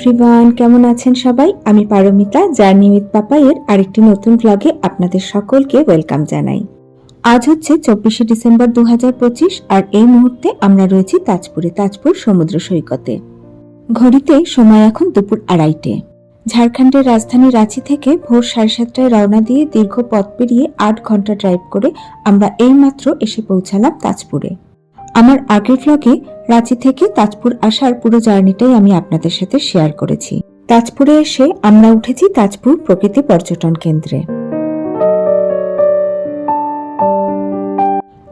Everyone কেমন আছেন সবাই? আমি পারমিতা জার্নি উইথ পাপাইয়ের আরেকটি নতুন ব্লগে আপনাদের সকলকে ওয়েলকাম জানাই। আজ হচ্ছে চব্বিশে ডিসেম্বর দু হাজার পঁচিশ আর এই মুহূর্তে আমরা রয়েছি তাজপুরে, তাজপুর সমুদ্র সৈকতে। ঘড়িতে সময় এখন দুপুর আড়াইটে। ঝাড়খণ্ডের রাজধানী রাঁচি থেকে ভোর সাড়ে সাতটায় রওনা দিয়ে দীর্ঘ পথ পেরিয়ে আট ঘণ্টা ড্রাইভ করে আমরা এইমাত্র এসে পৌঁছালাম তাজপুরে। আমার আগের ভ্লগে রাঁচি থেকে তাজপুর আসার পুরো জার্নিটাই আমি আপনাদের সাথে শেয়ার করেছি। তাজপুরে এসে আমরা উঠেছি তাজপুর প্রকৃতি পর্যটন কেন্দ্রে।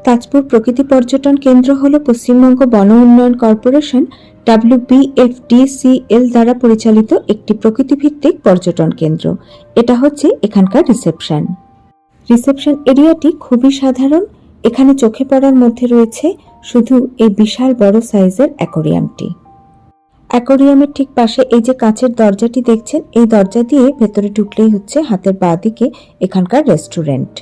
তাজপুর প্রকৃতি পর্যটন কেন্দ্র হল পশ্চিমবঙ্গ বন উন্নয়ন কর্পোরেশন ডাব্লিউবিএফডিসিএল দ্বারা পরিচালিত একটি প্রকৃতিভিত্তিক পর্যটন কেন্দ্র। এটা হচ্ছে এখানকার রিসেপশন। রিসেপশন এরিয়াটি খুবই সাধারণ। এখানে চোখে পড়ার মধ্যে রয়েছে শুধু এই বিশাল বড় সাইজের অ্যাকোরিয়ামটি। অ্যাকোরিয়ামের ঠিক পাশে এই যে কাঁচের দরজাটি দেখছেন, এই দরজা দিয়ে ভেতরে ঢুকলেই হচ্ছে হাতের বাঁ দিকে এখানকার রেস্টুরেন্ট।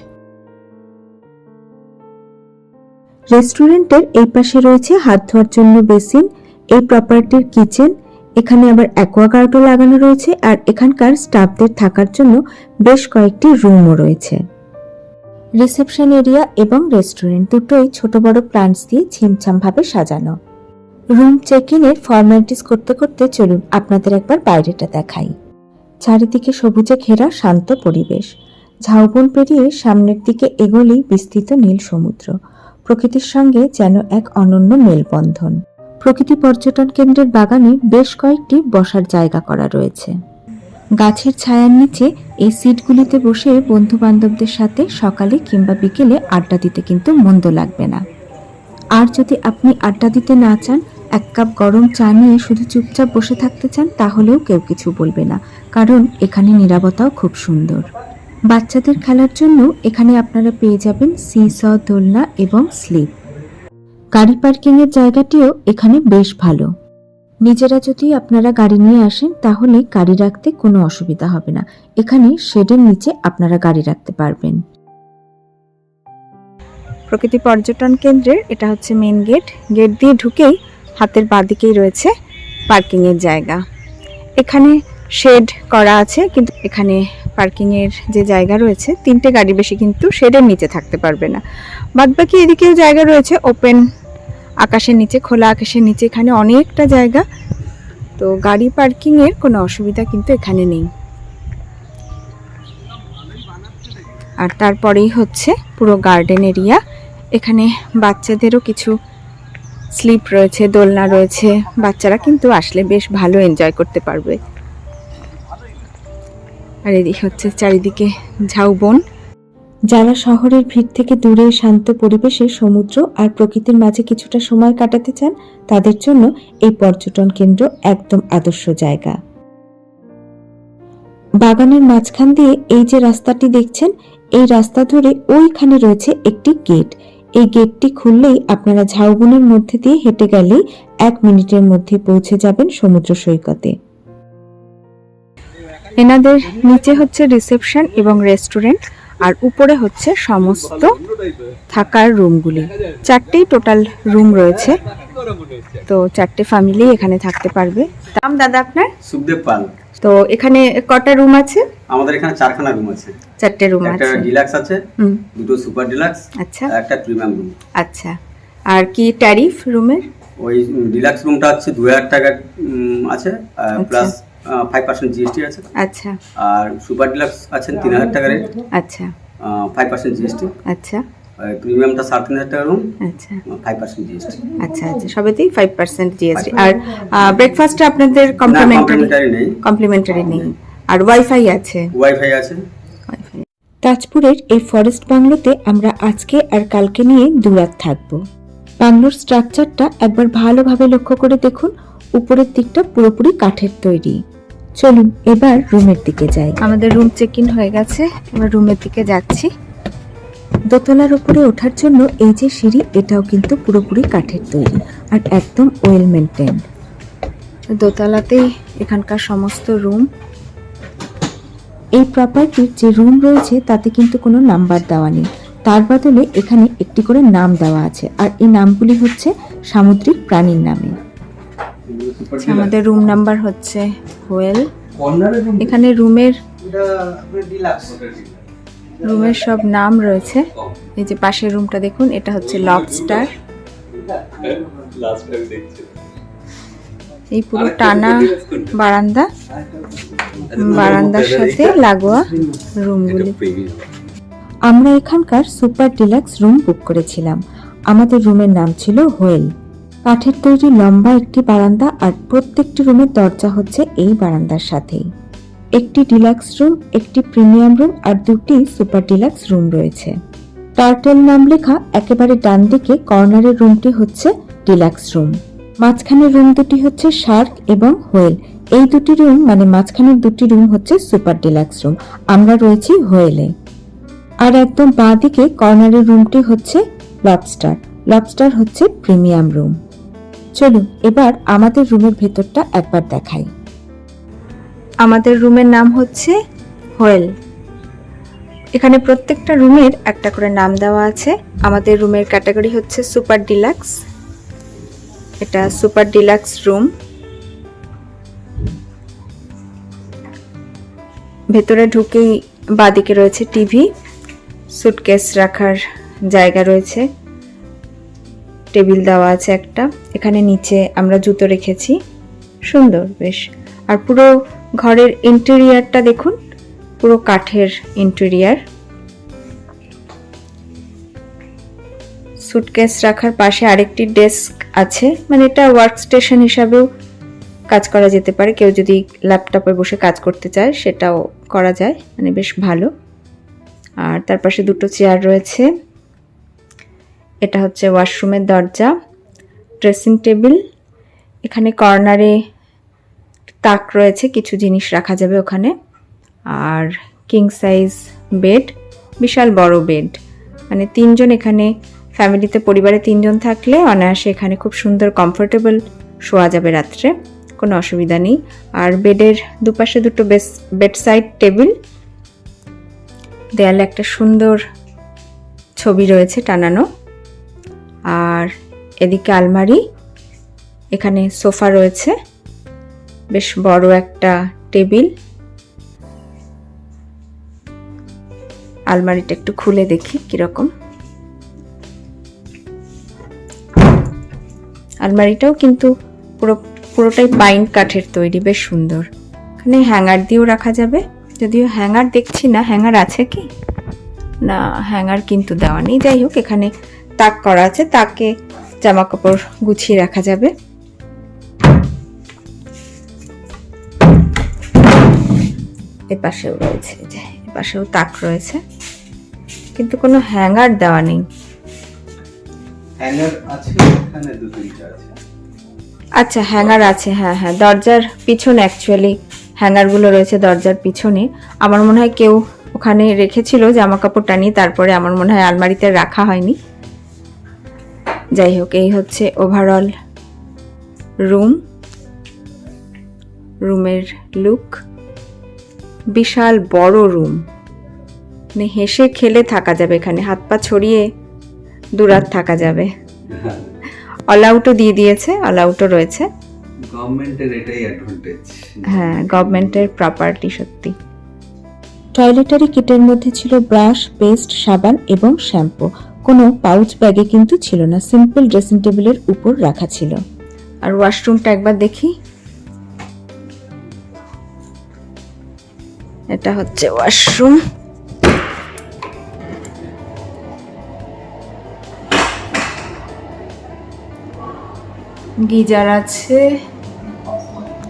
রেস্টুরেন্টের এই পাশে রয়েছে হাত ধোয়ার জন্য বেসিন, এই প্রপার্টির কিচেন, এখানে আবার অ্যাকোয়াগার্ডও লাগানো রয়েছে আর এখানকার স্টাফদের থাকার জন্য বেশ কয়েকটি রুমও রয়েছে। রিসেপশন এরিয়া এবং রেস্টুরেন্ট দুটোই ছোট বড় প্লান্টস দিয়ে ছিমছাম ভাবে সাজানো। রুম চেক ইনের ফর্মালিটিস করতে করতে চলুন আপনাদের একবার বাইরেটা দেখাই। চারিদিকে সবুজে ঘেরা শান্ত পরিবেশ। ঝাউবন পেরিয়ে সামনের দিকে এগোলেই বিস্তৃত নীল সমুদ্র। প্রকৃতির সঙ্গে যেন এক অনন্য মেলবন্ধন। প্রকৃতি পর্যটন কেন্দ্রের বাগানে বেশ কয়েকটি বসার জায়গা করা রয়েছে। গাছের ছায়ার নিচে এই সিটগুলিতে বসে বন্ধু বান্ধবদের সাথে সকালে কিংবা বিকেলে আড্ডা দিতে কিন্তু মন্দ লাগবে না। আর যদি আপনি আড্ডা দিতে না চান, এক কাপ গরম চা নিয়ে শুধু চুপচাপ বসে থাকতে চান, তাহলেও কেউ কিছু বলবে না, কারণ এখানে নিরাপত্তাও খুব সুন্দর। বাচ্চাদের খেলার জন্য এখানে আপনারা পেয়ে যাবেন সিস, দোলনা এবং স্লিপ। গাড়ি পার্কিংয়ের জায়গাটিও এখানে বেশ ভালো। নিজেরা যদি আপনারা গাড়ি নিয়ে আসেন, তাহলে গাড়ি রাখতে কোনো অসুবিধা হবে না। এখানে শেডের নিচে আপনারা গাড়ি রাখতে পারবেন। প্রকৃতি পর্যটন কেন্দ্রের, এটা হচ্ছে মেন গেট গেট দিয়ে ঢুকেই হাতের বাঁদিকেই রয়েছে পার্কিংয়ের জায়গা। এখানে শেড করা আছে, কিন্তু এখানে পার্কিংয়ের যে জায়গা রয়েছে, তিনটে গাড়ি বেশি কিন্তু শেডের নিচে থাকতে পারবে না। বাদবাকি এদিকেও জায়গা রয়েছে ওপেন আকাশের নিচে, খোলা আকাশের নিচে, এখানে অনেকটা জায়গা। তো গাড়ি পার্কিংয়ের কোনো অসুবিধা কিন্তু এখানে নেই। আর তারপরেই হচ্ছে পুরো গার্ডেন এরিয়া। এখানে বাচ্চাদেরও কিছু স্লিপ রয়েছে, দোলনা রয়েছে। বাচ্চারা কিন্তু আসলে বেশ ভালো এনজয় করতে পারবে। আর এদিকে হচ্ছে চারিদিকে ঝাউবন। যারা শহরের ভিড় থেকে দূরে শান্ত পরিবেশে সমুদ্র আর প্রকৃতির মাঝে কিছুটা সময় কাটাতে চান, তাদের জন্য এই পর্যটন কেন্দ্র একদম আদর্শ জায়গা। বাগানের মাঝখান দিয়ে এই যে রাস্তাটি দেখছেন, এই রাস্তা ধরে ওইখানে রয়েছে একটি গেট। এই গেটটি খুললেই আপনারা ঝাউবনের মধ্যে দিয়ে হেঁটে গেলেই এক মিনিটের মধ্যে পৌঁছে যাবেন সমুদ্র সৈকতে। এনাদের নিচে হচ্ছে রিসেপশন এবং রেস্টুরেন্ট। আর উপরে হচ্ছে সমস্ত থাকার রুমগুলি। চারটেই টোটাল রুম রয়েছে। তো চারটে ফ্যামিলি এখানে থাকতে পারবে। নাম দাদা আপনার? সুখদেব পাল। তো এখানে কটা রুম আছে? আমাদের এখানে চারখানা রুম আছে। চারটে রুম আছে। একটা ডিলাক্স আছে দুটো সুপার ডিলাক্স আচ্ছা। একটা প্রিমিয়াম রুম আচ্ছা। আর কি ট্যারিফ রুমের? ওই ডিলাক্স রুমটা হচ্ছে দু হাজার টাকা আছে প্লাস ফাইভ পার্সেন্ট জিএসটি আছে। আচ্ছা। আর সুপার ডিলাক্স আছেন তিন হাজার টাকা রেট আচ্ছা। ফাইভ পার্সেন্ট জিএসটি আচ্ছা। প্রিমিয়ামটা সাড়ে তিন হাজার টাকা রুম আচ্ছা। ফাইভ পার্সেন্ট জিএসটি আচ্ছা আচ্ছা। সবেতেই ফাইভ পার্সেন্ট জিএসটি আর আপনাদের কমপ্লিমেন্টারি কমপ্লিমেন্টারি নেই। কমপ্লিমেন্টারি নেই। আর ওয়াইফাই আছে? ওয়াইফাই আছে। তাজপুরের এই ফরেস্ট বাংলোতে আমরা আজকে আর কালকে নিয়ে দুরাত থাকব। বাংলোর স্ট্রাকচারটা একবার ভালোভাবে লক্ষ্য করে দেখুন। উপরের দিকটা পুরোপুরি কাঠের তৈরি। চলুন এবার রুমের দিকে যাই। আমাদের রুম চেক ইন হয়ে গেছে আমরা রুমের দিকে যাচ্ছি। দোতলার উপরে ওঠার জন্য এই যে সিঁড়ি এটাও কিন্তু পুরোপুরি কাঠের তৈরি আর একদম ওয়েল মেনটেন দোতলাতেই এখানকার সমস্ত রুম এই প্রপার্টির যে রুম রয়েছে তাতে কিন্তু কোনো নাম্বার দেওয়া নেই। তার বদলে এখানে একটি করে নাম দেওয়া আছে আর এই নামগুলি হচ্ছে সামুদ্রিক প্রাণীর নামে। আমাদের রুম নাম্বার হচ্ছে হোয়েল। এখানে রুমের এটা রুমের সব নাম রয়েছে। এই যে পাশের রুমটা দেখুন এটা হচ্ছে লবস্টার লাস্ট টাইম দেখছি। এই পুরো টানা বারান্দা। বারান্দার সাথে লাগোয়া রুমগুলি আমরা এখানকার সুপার ডিলাক্স রুম বুক করেছিলাম। আমাদের রুমের নাম ছিল হোয়েল। কাঠের তৈরি লম্বা একটি বারান্দা আর প্রত্যেকটি রুমের দরজা হচ্ছে এই বারান্দার সাথেই। একটি ডিলাক্স রুম, একটি প্রিমিয়াম রুম আর দুটি সুপার ডিলাক্স রুম রয়েছে। টার্টেল নাম লেখা একেবারে ডান দিকে কর্নারের রুমটি হচ্ছে ডিলাক্স রুম। মাঝখানের রুম দুটি হচ্ছে শার্ক এবং হোয়েল। এই দুটি রুম মানে মাঝখানের দুটি রুম হচ্ছে সুপার ডিলাক্স রুম। আমরা রয়েছি হোয়েলে। আর একদম বাঁ দিকে কর্নারের রুমটি হচ্ছে লবস্টার। লবস্টার হচ্ছে প্রিমিয়াম রুম। চলুন এবার আমাদের রুমের ভেতরটা একবার দেখাই। আমাদের রুমের নাম হচ্ছে হোয়েল। এখানে প্রত্যেকটা রুমের একটা করে নাম দেওয়া আছে। আমাদের রুমের ক্যাটাগরি হচ্ছে সুপার ডিলাক্স। এটা সুপার ডিলাক্স রুম। ভেতরে ঢুকেই বাদিকে রয়েছে টিভি। সুটকেস রাখার জায়গা রয়েছে। টেবিল দেওয়া আছে একটা। এখানে নিচে আমরা জুতো রেখেছি। সুন্দর, বেশ। আর পুরো ঘরের ইন্টেরিয়ারটা দেখুন। পুরো কাঠের ইন্টেরিয়ার। সুটকেস রাখার পাশে আরেকটি ডেস্ক আছে। মানে এটা ওয়ার্ক স্টেশন হিসাবেও কাজ করা যেতে পারে। কেউ যদি ল্যাপটপে বসে কাজ করতে চায়, সেটাও করা যায়। মানে বেশ ভালো। আর তার পাশে দুটো চেয়ার রয়েছে। এটা হচ্ছে ওয়াশরুমের দরজা, ড্রেসিং টেবিল, এখানে কর্নারে তাক রয়েছে, কিছু জিনিস রাখা যাবে ওখানে, আর কিং সাইজ বেড বিশাল বড় বেড মানে তিনজন এখানে ফ্যামিলিতে পরিবারে তিনজন থাকলে অনায়াসে এখানে খুব সুন্দর কমফোর্টেবল শোয়া যাবে রাত্রে, কোনো অসুবিধা নেই, আর বেডের দুপাশে দুটো বেস বেড সাইড টেবিল দেয়ালে একটা সুন্দর ছবি রয়েছে টানানো। আর এদিকে আলমারি, এখানে সোফা রয়েছে, বেশ বড় একটা টেবিল। আলমারিটা একটু খুলে দেখি কীরকম। আলমারিটাও কিন্তু পুরো, পুরোটাই পাইন কাঠের তৈরি, বেশ সুন্দর। এখানে হ্যাঙ্গার দিয়েও রাখা যাবে। যদিও হ্যাঙ্গার দেখছি না, হ্যাঙ্গার আছে কি? না, হ্যাঙ্গার কিন্তু দেওয়া নেই। যাই হোক, এখানে তাক করা আছে তাকে জামা কাপড় গুছিয়ে রাখা যাবে। এপাশেও রয়েছে যে এপাশেও তাক রয়েছে। কিন্তু কোনো হ্যাঙ্গার দেওয়া নেই। হ্যাঙ্গার আছে এখানে দু তিনটা আছে। আচ্ছা হ্যাঙ্গার আছে হ্যাঁ হ্যাঁ দরজার পিছনে অ্যাকচুয়ালি হ্যাঙ্গারগুলো রয়েছে দরজার পিছনে। আমার মনে হয় কেউ ওখানে রেখেছিল জামা কাপড় টানিয়ে তারপরে আমার মনে হয় আলমারিতে রাখা হয়নি। যাই হোক এই হচ্ছে ওভারঅল রুম রুমের লুক বিশাল বড় রুম মানে হেসে খেলে থাকা যাবে এখানে হাত পা ছড়িয়ে দুরাত থাকা যাবে। অল আউটও দিয়ে দিয়েছে অল আউটও রয়েছে। গভর্নমেন্টের এটাই অ্যাডভান্টেজ হ্যাঁ গভর্নমেন্টের প্রপার্টি সত্যি। টয়লেটারি কিটের মধ্যে ছিল ব্রাশ পেস্ট সাবান এবং শ্যাম্পু কোনো পাউচ ব্যাগে কিন্তু ছিল না সিম্পল ড্রেসিং টেবিলের উপর রাখা ছিল। আর ওয়াশরুমটা একবার দেখি। এটা হচ্ছে ওয়াশরুম গিজার আছে,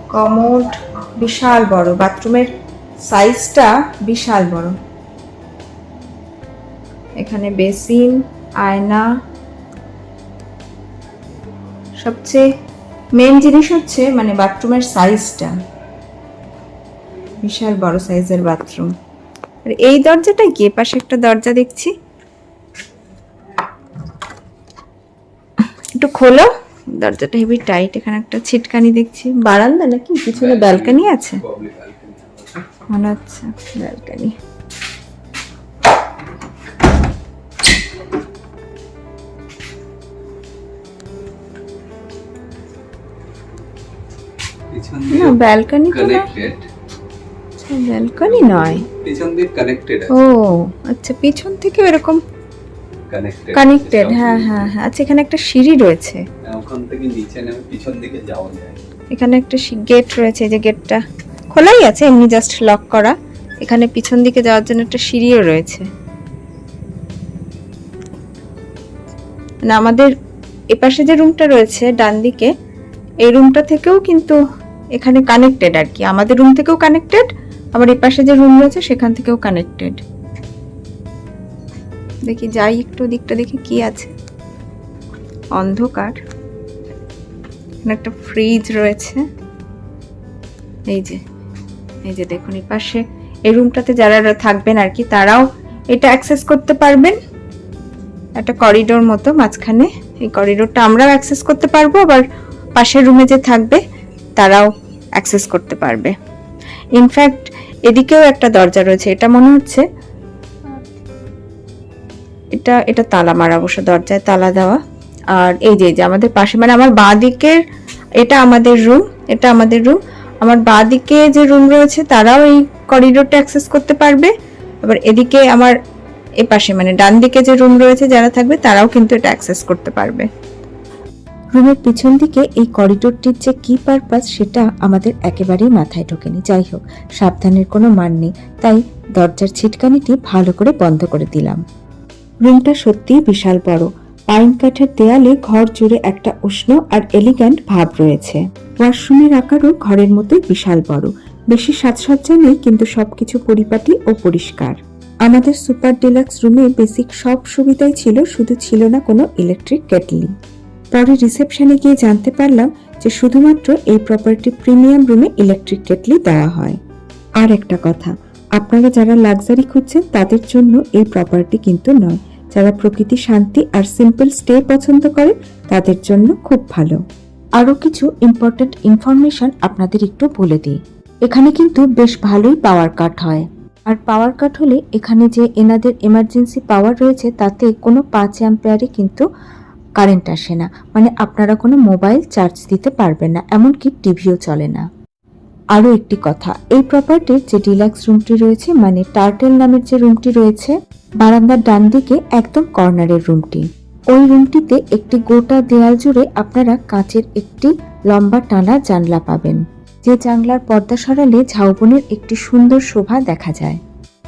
কমোড, বিশাল বড়। বাথরুমের সাইজটা বিশাল বড়। এখানে বেসিন আয়না। সবচেয়ে মেন জিনিস হচ্ছে মানে বাথরুমের সাইজটা বিশাল বড় সাইজের বাথরুম আর এই দরজাটা কি পাশে একটা দরজা দেখছি। একটু খোলো। দরজাটা হেভি টাইট এখানে একটা ছিটকানি দেখছি। বারান্দা নাকি? পিছনে ব্যালকানি আছে? মনে হচ্ছে ব্যালকানি ব্যালকনি তো না? ব্যালকনি নয়। পিছন দিয়ে কানেক্টেড ও আচ্ছা পিছন থেকে এরকম কানেক্টেড হ্যাঁ হ্যাঁ হ্যাঁ। আচ্ছা এখানে একটা সিঁড়ি রয়েছে। ওখান থেকে নিচে নেমে পিছন দিকে যাওয়া যায়। এখানে একটা গেট রয়েছে এই যে গেটটা খোলাই আছে এমনি জাস্ট লক করা। এখানে পিছন দিকে যাওয়ার জন্য একটা সিঁড়িও রয়েছে। না আমাদের এপাশে যে রুমটা রয়েছে ডান দিকে এই রুমটা থেকেও কিন্তু এখানে কানেক্টেড আর কি। আমাদের রুম থেকেও কানেক্টেড আবার এপাশে যে রুম রয়েছে সেখান থেকেও কানেক্টেড দেখি, যাই একটু দিকটা দেখি কি আছে। অন্ধকার। একটা ফ্রিজ রয়েছে। এই যে এই যে দেখুন, এই পাশে এই রুমটাতে যারা থাকবেন আর কি, তারাও এটা অ্যাক্সেস করতে পারবেন। একটা করিডোর মতো মাঝখানে। এই করিডোরটা আমরাও অ্যাক্সেস করতে পারব, আবার পাশের রুমে যে থাকবে তারাও অ্যাক্সেস করতে পারবে। ইনফ্যাক্ট এদিকেও একটা দরজা রয়েছে। এটা মনে হচ্ছে এটা এটা তালা মারা অবশ্য দরজায় তালা দেওয়া। আর এই যে যে আমাদের পাশে মানে আমার বাঁ দিকের, এটা আমাদের রুম এটা আমাদের রুম আমার বাঁ দিকে যে রুম রয়েছে, তারাও এই করিডোরটা অ্যাক্সেস করতে পারবে। আবার এদিকে আমার এ পাশে মানে ডান দিকে যে রুম রয়েছে, যারা থাকবে, তারাও কিন্তু এটা অ্যাক্সেস করতে পারবে। রুমের পিছন দিকে এই করিডোরটির যে কি পারপাস সেটা আমাদের একেবারেই মাথায় ঢোকেনি। যাই হোক, সাবধানের কোনো মান নেই, তাই দরজার ছিটকানিটি ভালো করে বন্ধ করে দিলাম। রুমটা সত্যিই বিশাল বড়। পাইন কাঠের দেয়ালে ঘর জুড়ে একটা উষ্ণ আর এলিগ্যান্ট ভাব রয়েছে। ওয়াশরুমের আকারও ঘরের মতোই বিশাল বড়। বেশি সাজসজ্জা নেই, কিন্তু সবকিছু পরিপাটি ও পরিষ্কার। আমাদের সুপার ডিলাক্স রুমে বেসিক সব সুবিধাই ছিল, শুধু ছিল না কোনো ইলেকট্রিক কেটলি পরে রিসেপশনে গিয়ে জানতে পারলাম যে শুধুমাত্র এই প্রপার্টি প্রিমিয়াম রুমে ইলেকট্রিক কেটলি দেওয়া হয়। আর একটা কথা, আপনারা যারা লাক্সারি খুঁজছেন তাদের জন্য এই প্রপার্টি কিন্তু নয়। যারা প্রকৃতি, শান্তি আর সিম্পল স্টে পছন্দ করেন তাদের জন্য খুব ভালো। আরও কিছু ইম্পর্ট্যান্ট ইনফরমেশন আপনাদের একটু বলে দিই। এখানে কিন্তু বেশ ভালোই পাওয়ার কাট হয়। আর পাওয়ার কাট হলে এখানে যে এনাদের এমার্জেন্সি পাওয়ার রয়েছে তাতে কোনো পাঁচ অ্যাম্পেয়ারে কিন্তু কারেন্ট আসে না। মানে আপনারা কোনো মোবাইল চার্জ দিতে পারবেন না, এমনকি টিভিও চলে না। আরও একটি কথা, এই প্রপার্টির যে ডিলাক্স রুমটি রয়েছে মানে টার্টেল নামের যে রুমটি রয়েছে, বারান্দার ডান দিকে একদম কর্নারের রুমটি ওই রুমটিতে একটি গোটা দেয়াল জুড়ে আপনারা কাঁচের একটি লম্বা টানা জানলা পাবেন। যে জানলার পর্দা সরালে ঝাউবনের একটি সুন্দর শোভা দেখা যায়।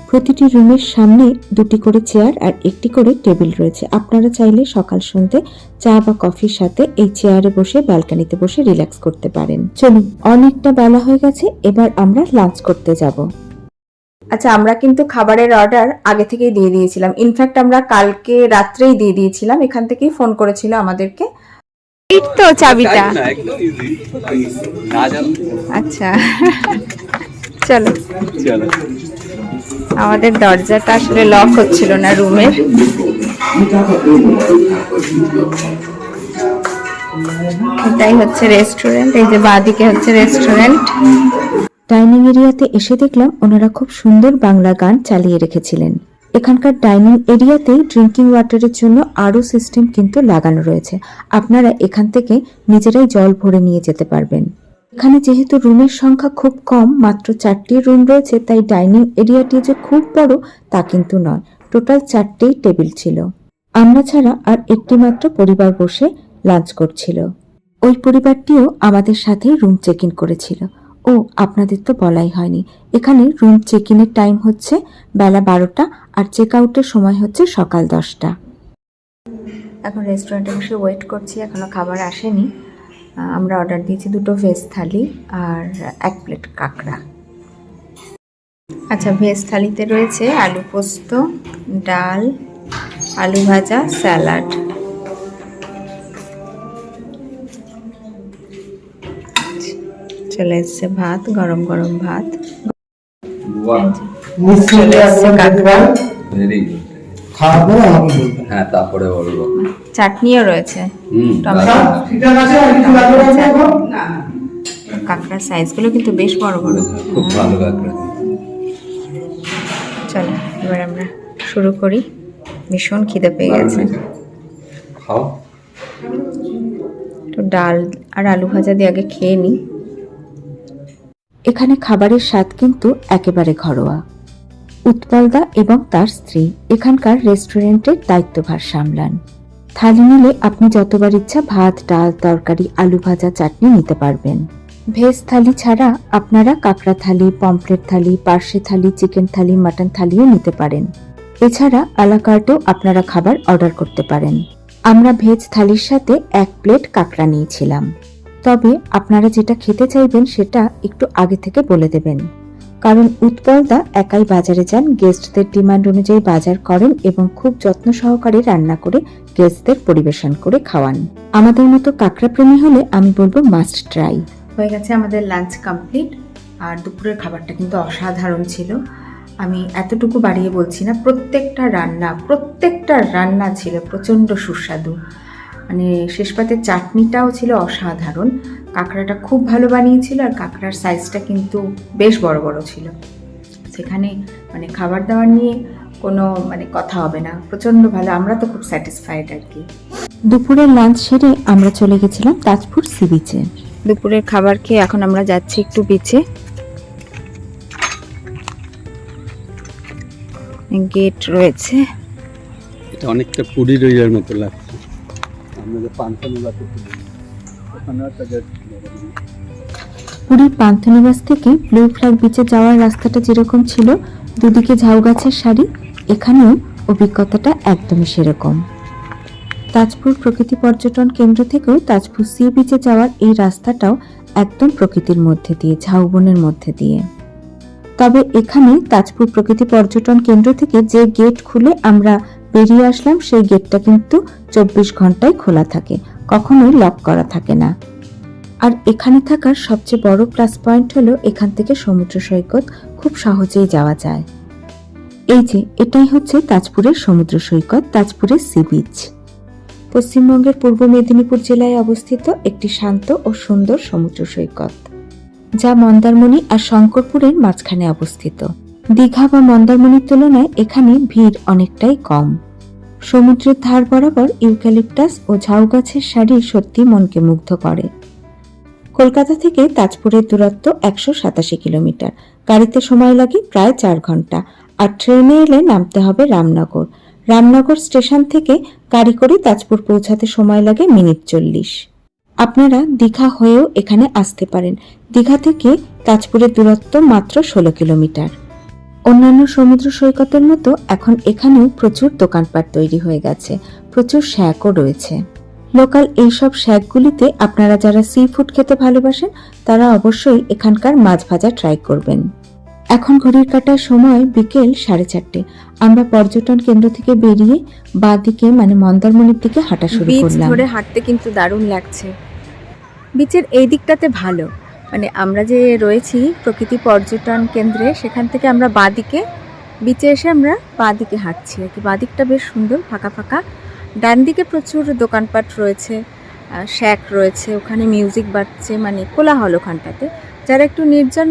প্রতিটি রুমের সামনে দুটি করে চেয়ার আর একটি করে টেবিল রয়েছে। আপনারা চাইলে সকাল সন্ধ্যে চা বা কফির সাথে এই চেয়ারে বসে ব্যালকনিতে বসে রিল্যাক্স করতে পারেন। চলুন অনেকটা বেলা হয়ে গেছে এবার আমরা লাঞ্চ করতে যাব। আচ্ছা আমরা কিন্তু খাবারের অর্ডার আগে থেকেই দিয়ে দিয়েছিলাম। ইনফ্যাক্ট আমরা কালকে রাত্রেই দিয়ে দিয়েছিলাম। এখান থেকেই ফোন করেছিল আমাদেরকে। এই তো চাবিটা। না একদম ইজি না জানো। আচ্ছা। চলো। চলো। আমাদের দরজাটা আসলে লক হচ্ছিল না রুমের এটাই হচ্ছে রেস্টুরেন্ট এই যে বাঁদিকে হচ্ছে রেস্টুরেন্ট ডাইনিং এরিয়াতে এসে দেখলাম ওনারা খুব সুন্দর বাংলা গান চালিয়ে রেখেছিলেন। এখানকার ডাইনিং এরিয়াতে ড্রিঙ্কিং ওয়াটারের জন্য আরও সিস্টেম কিন্তু লাগানো রয়েছে। আপনারা এখান থেকে নিজেরাই জল ভরে নিয়ে যেতে পারবেন। এখানে যেহেতু রুমের সংখ্যা খুব কম, মাত্র চারটি রুম রয়েছে, তাই ডাইনিং এরিয়াটি যে খুব বড়, তা কিন্তু নয়। টোটাল চারটেই টেবিল ছিল। আমরা ছাড়া আর একটি মাত্র পরিবার বসে লাঞ্চ করছিল। ওই পরিবারটিও আমাদের সাথেই রুম চেক ইন করেছিল। ও, আপনাদের তো বলাই হয়নি। এখানে রুম চেক ইনের টাইম হচ্ছে বেলা বারোটা আর চেক আউটের সময় হচ্ছে সকাল দশটা। এখন রেস্টুরেন্টে বসে ওয়েট করছি, এখনও খাবার আসেনি। আমরা অর্ডার দিয়েছি দুটো ভেজ থালি আর এক প্লেট কাঁকড়া। আচ্ছা ভেজ থালিতে রয়েছে আলু পোস্ত ডাল আলু ভাজা স্যালাড। চলে এসছে ভাত গরম গরম ভাত। চলে এসছে কাঁকড়া। খাওয়ার পরে আমাকে বলবেন। হ্যাঁ তারপরে বলব। চাটনিও রয়েছে। টমেটো। আপনার এখন? কাঁকড়ার সাইজগুলো কিন্তু বেশ বড় বড়। খুব ভালো কাঁকড়া। চলো এবার আমরা শুরু করি। ভীষণ খিদে পেয়ে গেছে। খাও। তো ডাল আর আলু ভাজা দিয়ে আগে খেয়ে নিই এখানে খাবারের স্বাদ কিন্তু একেবারে ঘরোয়া। উৎপলদা এবং তার স্ত্রী এখানকার রেস্টুরেন্টের দায়িত্বভার সামলান। থালি নিলে আপনি যতবার ইচ্ছা ভাত, ডাল, তরকারি আলু ভাজা চাটনি নিতে পারবেন। ভেজ থালি ছাড়া আপনারা কাঁকড়া থালি পমফ্লেট থালি, পার্শে থালি, চিকেন থালি, মাটন থালিও নিতে পারেন। এছাড়া আলাকার্টেও আপনারা খাবার অর্ডার করতে পারেন। আমরা ভেজ থালির সাথে এক প্লেট কাঁকড়া নিয়েছিলাম। তবে আপনারা যেটা খেতে চাইবেন সেটা একটু আগে থেকে বলে দেবেন। কারণ উৎপলদা একাই বাজারে যান গেস্টদের ডিমান্ড অনুযায়ী বাজার করেন এবং খুব যত্ন সহকারে রান্না করে গেস্টদের পরিবেশন করে খাওয়ান। আমাদের মতো কাঁকড়া প্রেমী হলে আমি বলব মাস্ট ট্রাই হয়ে গেছে আমাদের লাঞ্চ কমপ্লিট আর দুপুরের খাবারটা কিন্তু অসাধারণ ছিল। আমি এতটুকু বাড়িয়ে বলছি না, প্রত্যেকটা রান্না প্রত্যেকটা রান্না ছিল প্রচণ্ড সুস্বাদু। মানে শেষ পাতে চাটনিটাও ছিল অসাধারণ। কাঁকড়াটা খুব ভালো বানিয়েছিল আর কাঁকড়ার সাইজটা কিন্তু বেশ বড় বড় ছিল। সেখানে মানে খাবার দাবার নিয়ে কোনো মানে কথা হবে না প্রচণ্ড ভালো আমরা তো খুব স্যাটিসফাইড আর কি। দুপুরের লাঞ্চ সেরে আমরা চলে গেছিলাম তাজপুর সি বিচে দুপুরের খাবার খেয়ে এখন আমরা যাচ্ছি একটু বিচে গেট রয়েছে। এটা অনেকটা পুরীর ওইয়ের মতো লাগছে। আমরা যে পান্তানিবাতে ওখানে একটা গেট পুরীর পান্থনিবাস থেকে ব্লু ফ্ল্যাগ বিচে যাওয়ার রাস্তাটা যেরকম ছিল, দুদিকে ঝাউ গাছের সারি, এখানেও অভিজ্ঞতাটা একদমই সেরকম। তাজপুর প্রকৃতি পর্যটন কেন্দ্র থেকেও তাজপুর সি বিচে যাওয়ার এই রাস্তাটাও একদম প্রকৃতির মধ্যে দিয়ে ঝাউবনের মধ্যে দিয়ে। তবে এখানে তাজপুর প্রকৃতি পর্যটন কেন্দ্র থেকে যে গেট খুলে আমরা বেরিয়ে আসলাম, সেই গেটটা কিন্তু চব্বিশ ঘন্টায় খোলা থাকে, কখনোই লক করা থাকে না। আর এখানে থাকার সবচেয়ে বড় প্লাস পয়েন্ট হলো এখান থেকে সমুদ্র সৈকত, খুব সহজেই যাওয়া যায়। এই যে, এটাই হচ্ছে তাজপুরের সমুদ্র সৈকত, তাজপুরের সি বিচ পশ্চিমবঙ্গের পূর্ব মেদিনীপুর জেলায় অবস্থিত একটি শান্ত ও সুন্দর সমুদ্র সৈকত, যা মন্দারমণি আর শঙ্করপুরের মাঝখানে অবস্থিত। দীঘা বা মন্দারমণির তুলনায় এখানে ভিড় অনেকটাই কম। সমুদ্রের ধার বরাবর ইউক্যালিপটাস ও ঝাউ গাছের সারি সত্যি মনকে মুগ্ধ করে। কলকাতা থেকে তাজপুরের দূরত্ব একশো সাতাশি কিলোমিটার। গাড়িতে সময় লাগে প্রায় চার ঘণ্টা। আর ট্রেনে এলে নামতে হবে রামনগর। রামনগর স্টেশন থেকে গাড়ি করে তাজপুর পৌঁছাতে সময় লাগে মিনিট চল্লিশ। আপনারা দীঘা হয়েও এখানে আসতে পারেন। দীঘা থেকে তাজপুরের দূরত্ব মাত্র ষোলো কিলোমিটার। অন্যান্য সমুদ্র সৈকতের মতো এখন এখানেও প্রচুর দোকানপাট তৈরি হয়ে গেছে। প্রচুর শ্যাকও রয়েছে। লোকাল এইসব শ্যাকগুলিতে আপনারা যারা সি ফুড খেতে ভালোবাসেন তারা অবশ্যই এখানকার মাছ ভাজা ট্রাই করবেন। এখন ঘড়ির কাটার সময় বিকেল সাড়ে চারটে। আমরা পর্যটন কেন্দ্র থেকে বেরিয়ে বা দিকে মানে মন্দারমণির দিকে হাঁটা শুরু করলাম। ধরে হাঁটতে কিন্তু দারুণ লাগছে। বিচের এই দিকটাতে ভালো। মানে আমরা যে রয়েছি প্রকৃতি পর্যটন কেন্দ্রে সেখান থেকে আমরা বাঁদিকে বিচে এসে আমরা বাঁদিকে হাঁটছি। আর কি বাঁদিকটা বেশ সুন্দর ফাঁকা ফাঁকা। ডান দিকে প্রচুর দোকানপাট রয়েছে শ্যাক রয়েছে, ওখানে মিউজিক বাজছে মানে কোলাহল ওখানটাতে। যারা একটু নির্জন,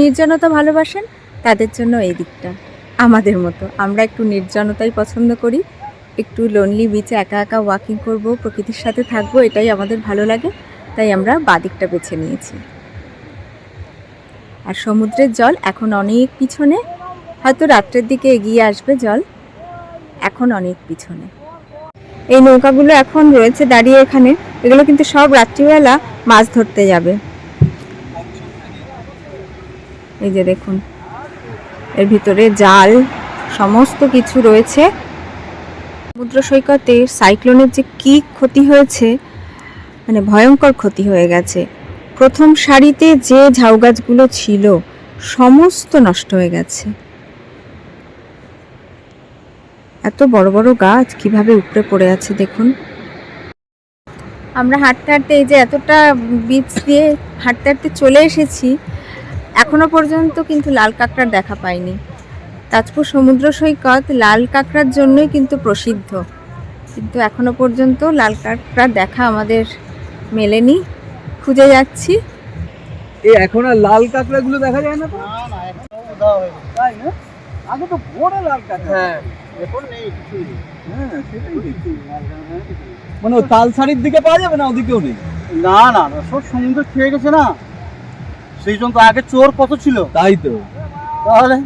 নির্জনতা ভালোবাসেন, তাদের জন্য এই দিকটা, আমাদের মতো। আমরা একটু নির্জনতাই পছন্দ করি, একটু লোনলি বিচে একা একা ওয়াকিং করব, প্রকৃতির সাথে থাকব, এটাই আমাদের ভালো লাগে, তাই আমরা বাদিকটা বেছে নিয়েছি। আর সমুদ্রের জল এখন অনেক পিছনে, হয়তো রাত্রের দিকে এগিয়ে আসবে জল, এখন অনেক পিছনে। এই নৌকাগুলো এখন রয়েছে দাঁড়িয়ে এখানে। এগুলো কিন্তু সব রাত্রিবেলা মাছ ধরতে যাবে। এই যে দেখুন, এর ভিতরে জাল, সমস্ত কিছু রয়েছে। সমুদ্র সৈকতে সাইক্লোনের যে কি ক্ষতি হয়েছে মানে ভয়ঙ্কর ক্ষতি হয়ে গেছে। প্রথম সারিতে যে ঝাউ গাছগুলো ছিল, সমস্ত নষ্ট হয়ে গেছে। এত বড় বড় গাছ কীভাবে উপরে পড়ে আছে দেখুন। আমরা হাঁটতে হাঁটতে এই যে এতটা বীজ দিয়ে হাঁটতে হাঁটতে চলে এসেছি এখনও পর্যন্ত কিন্তু লাল কাঁকড়ার দেখা পাইনি। তাজপুর সমুদ্র সৈকত লাল কাঁকড়ার জন্যই কিন্তু প্রসিদ্ধ। কিন্তু এখনও পর্যন্ত লাল কাঁকড়া দেখা আমাদের মেলেনি। খুঁজে যাচ্ছি। এই এখন আর লাল কাঁকড়া গুলো দেখা যায় না তো? তাই না? আগে তো ভোরে লাল কাঁকড়া। হ্যাঁ। মানে তালসারির দিকে পাওয়া যাবে না ওদিকেও নেই? না না না সব সমুদ্র খেয়ে গেছে না। সেই জন্য আগে চোর কত ছিল? তাই তো। তাহলে?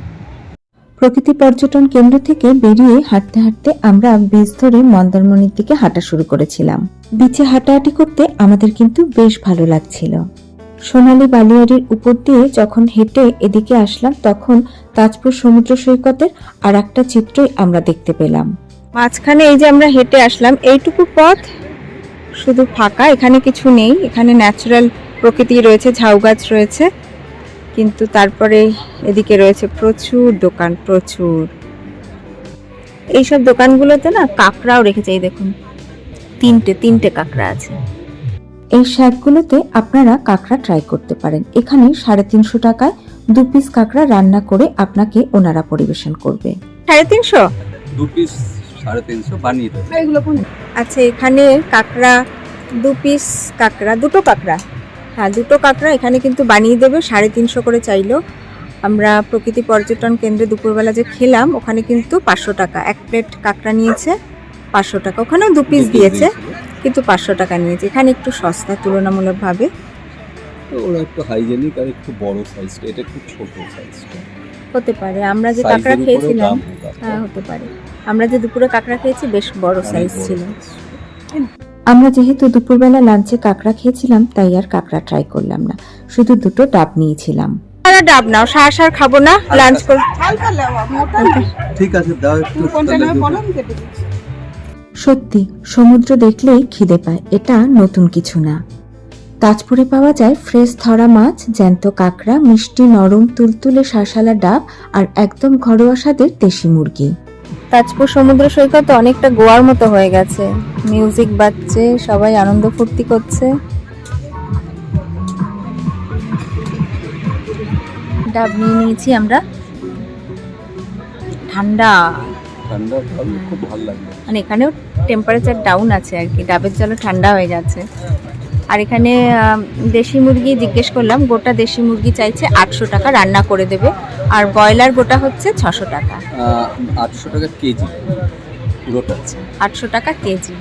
প্রকৃতি পর্যটন কেন্দ্র থেকে বেরিয়ে হাঁটতে হাঁটতে আমরা বীজ ধরে মন্দারমণির দিকে হাঁটা শুরু করেছিলাম। বিচে হাঁটাহাঁটি করতে আমাদের কিন্তু বেশ ভালো লাগছিল। সোনালী বালিয়াড়ির উপর দিয়ে যখন হেঁটে এদিকে আসলাম, তখন তাজপুর সমুদ্র সৈকতের আর একটা চিত্রই আমরা দেখতে পেলাম। মাঝখানে এই যে আমরা হেঁটে আসলাম, এইটুকু পথ শুধু ফাঁকা, এখানে কিছু নেই। এখানে ন্যাচারাল প্রকৃতি রয়েছে, ঝাউ গাছ রয়েছে, কিন্তু তারপরে এদিকে রয়েছে প্রচুর দোকান, প্রচুর। এইসব দোকানগুলোতে না কাঁকড়াও রেখেছে, এই দেখুন। তিনটে তিনটে কাঁকড়া আছে। এই শাকগুলোতে আপনারা কাঁকড়া ট্রাই করতে পারেন। এখানে সাড়ে তিনশো টাকায় দু পিস কাঁকড়া রান্না করে আপনাকে ওনারা পরিবেশন করবে। সাড়ে তিনশো? দু পিস সাড়ে তিনশো বানিয়ে দেবে। আচ্ছা এখানে কাঁকড়া দু পিস কাঁকড়া দুটো কাঁকড়া। হ্যাঁ দুটো কাঁকড়া এখানে কিন্তু বানিয়ে দেবে সাড়ে তিনশো করে চাইলো। আমরা প্রকৃতি পর্যটন কেন্দ্রে দুপুরবেলা যে খেলাম ওখানে কিন্তু পাঁচশো টাকা। এক প্লেট কাঁকড়া নিয়েছে পাঁচশো টাকা। ওখানেও দু পিস দিয়েছে। কিন্তু পাঁচশো টাকা নিয়েছে। এখানে একটু সস্তা তুলনামূলকভাবে। ওরা একটু হাইজেনিক আর একটু বড় সাইজটা এটা একটু ছোট সাইজটা হতে পারে। আমরা যে কাঁকড়া খেয়েছিলাম হ্যাঁ হতে পারে। আমরা যে দুপুরে কাঁকড়া খেয়েছি বেশ বড় সাইজ ছিল। আমরা যেহেতু দুপুরবেলা লাঞ্চে কাঁকড়া খেয়েছিলাম তাই আর কাঁকড়া ট্রাই করলাম না। শুধু দুটো ডাব নিয়েছিলাম। তারা ডাব নাও সার সার খাব না লাঞ্চ করে ঠিক আছে দাও একটু। সত্যি, সমুদ্র দেখলেই খিদে পায়, এটা নতুন কিছু না। তাজপুরে পাওয়া যায় ফ্রেশ ধরা মাছ, জ্যান্ত কাঁকড়া, মিষ্টি নরম তুলতুলে শাঁসালা ডাব আর একদম ঘরোয়া স্বাদের দেশি মুরগি। তাজপুর সমুদ্র সৈকত অনেকটা গোয়ার মতো হয়ে গেছে। মিউজিক বাজছে, সবাই আনন্দ ফুর্তি করছে। ডাব নিয়ে নিয়েছি আমরা। ঠান্ডা। ঠান্ডা জল খুব ভালো লাগবে মানে এখানেও টেম্পারেচার ডাউন আছে আর কি ডাবের জলও ঠান্ডা হয়ে যাচ্ছে। আর এখানে দেশি মুরগি জিজ্ঞেস করলাম গোটা দেশি মুরগি চাইছে আটশো টাকা রান্না করে দেবে। আর ব্রয়লার গোটা হচ্ছে ছশো টাকা। আটশো টাকা কেজি পুরোটা। আটশো টাকা কেজি।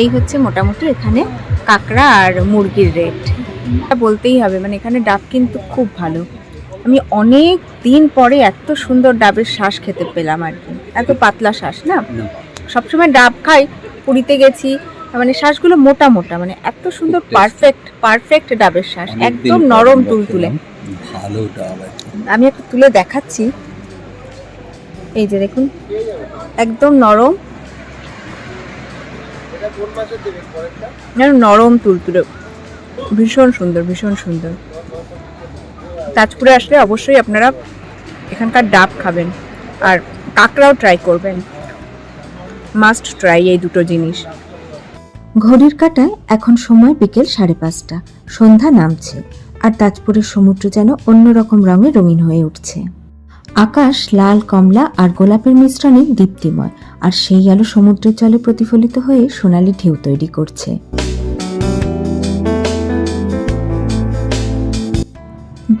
এই হচ্ছে মোটামুটি এখানে কাঁকড়া আর মুরগির রেট বলতেই হবে মানে এখানে ডাব কিন্তু খুব ভালো। আমি অনেক দিন পরে এত সুন্দর ডাবের শ্বাস খেতে পেলাম আর কি। এত পাতলা শ্বাস না। সবসময় ডাব খাই পুরীতে গেছি মানে শ্বাসগুলো মোটা মোটা মানে এত সুন্দর পারফেক্ট পারফেক্ট ডাবের শ্বাস একদম নরম তুলতুলে। ভালো ডাব আমি একটা তুলে দেখাচ্ছি। এই যে দেখুন একদম নরম। নরম তুলতুলে। ভীষণ সুন্দর ভীষণ সুন্দর। তাজপুরে আসলে অবশ্যই আপনারা এখানকার ডাব খাবেন আর কাঁকড়াও ট্রাই করবেন। মাস্ট ট্রাই এই দুটো জিনিস। ঘড়ির কাঁটায় এখন সময় বিকেল সাড়ে পাঁচটা। সন্ধ্যা নামছে আর তাজপুরের সমুদ্র যেন অন্যরকম রঙে রঙিন হয়ে উঠছে। আকাশ লাল কমলা আর গোলাপের মিশ্রণে দীপ্তিময় আর সেই আলো সমুদ্রের জলে প্রতিফলিত হয়ে সোনালি ঢেউ তৈরি করছে।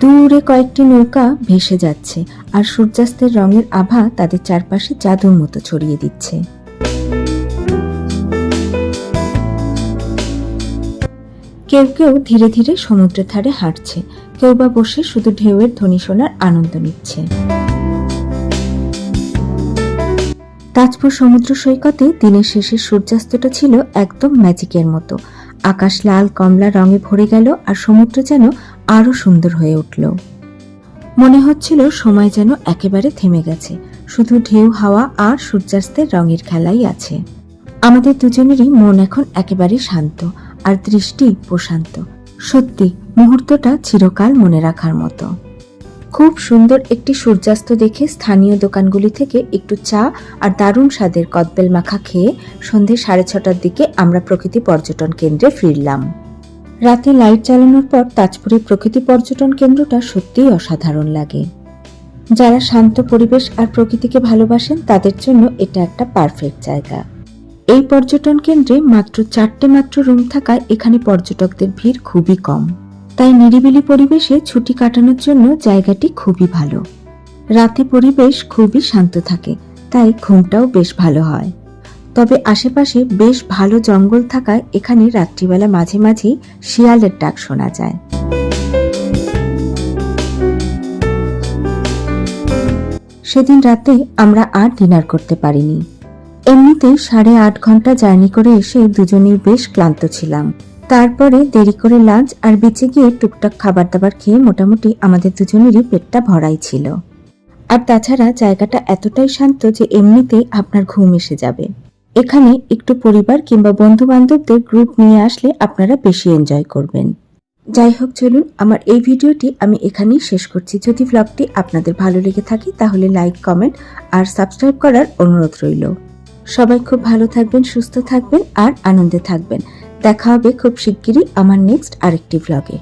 দূরে কয়েকটি নৌকা ভেসে যাচ্ছে আর সূর্যাস্তের রঙের আভা তাদের চারপাশে জাদুর মতো ছড়িয়ে দিচ্ছে। কেউ কেউ ধীরে ধীরে সমুদ্রের ধারে হাঁটছে, কেউ বা বসে শুধু ঢেউয়ের ধ্বনি শোনার আনন্দ নিচ্ছে। তাজপুর সমুদ্র সৈকতে দিনের শেষে সূর্যাস্তটা ছিল একদম ম্যাজিকের মতো। আকাশ লাল, কমলা রঙে ভরে গেল আর সমুদ্র যেন আরও সুন্দর হয়ে উঠল। মনে হচ্ছিল সময় যেন একেবারে থেমে গেছে। শুধু ঢেউ, হাওয়া আর সূর্যাস্তের রঙের খেলাই আছে। আমাদের দুজনেরই মন এখন একেবারে শান্ত আর দৃষ্টি প্রশান্ত। সত্যি, মুহূর্তটা চিরকাল মনে রাখার মতো। খুব সুন্দর একটি সূর্যাস্ত দেখে স্থানীয় দোকানগুলি থেকে একটু চা আর দারুণ স্বাদের কদবেল মাখা খেয়ে সন্ধে সাড়ে ছটার দিকে আমরা প্রকৃতি পর্যটন কেন্দ্রে ফিরলাম। রাতে লাইট জ্বালানোর পর তাজপুরের প্রকৃতি পর্যটন কেন্দ্রটা সত্যিই অসাধারণ লাগে। যারা শান্ত পরিবেশ আর প্রকৃতিকে ভালোবাসেন, তাদের জন্য এটা একটা পারফেক্ট জায়গা। এই পর্যটন কেন্দ্রে মাত্র চারটে মাত্র রুম থাকায় এখানে পর্যটকদের ভিড় খুবই কম। তাই নিরিবিলি পরিবেশে ছুটি কাটানোর জন্য জায়গাটি খুবই ভালো। রাতে পরিবেশ খুবই শান্ত থাকে, তাই ঘুমটাও বেশ ভালো হয়। তবে আশেপাশে বেশ ভালো জঙ্গল থাকায় এখানে রাত্রিবেলা মাঝে মাঝেই শিয়ালের ডাক শোনা যায়। সেদিন রাতে আমরা আর ডিনার করতে পারিনি। এমনিতে সাড়ে আট ঘণ্টা জার্নি করে এসে দুজনেই বেশ ক্লান্ত ছিলাম। তারপরে দেরি করে লাঞ্চ আর বেঁচে গিয়ে টুকটাক খাবার দাবার খেয়ে মোটামুটি আমাদের দুজনেরই পেটটা ভরাই ছিল। আর তাছাড়া জায়গাটা এতটাই শান্ত যে এমনিতেই আপনার ঘুম এসে যাবে। এখানে একটু পরিবার কিংবা বন্ধু বান্ধবদের গ্রুপ নিয়ে আসলে আপনারা বেশি এনজয় করবেন। যাই হোক, চলুন আমার এই ভিডিওটি আমি এখানেই শেষ করছি। যদি ব্লগটি আপনাদের ভালো লেগে থাকে, তাহলে লাইক কমেন্ট আর সাবস্ক্রাইব করার অনুরোধ রইল। সবাই খুব ভালো থাকবেন, সুস্থ থাকবেন আর আনন্দে থাকবেন। দেখা হবে খুব শিগগিরই আমার নেক্সট আরেকটি ব্লগে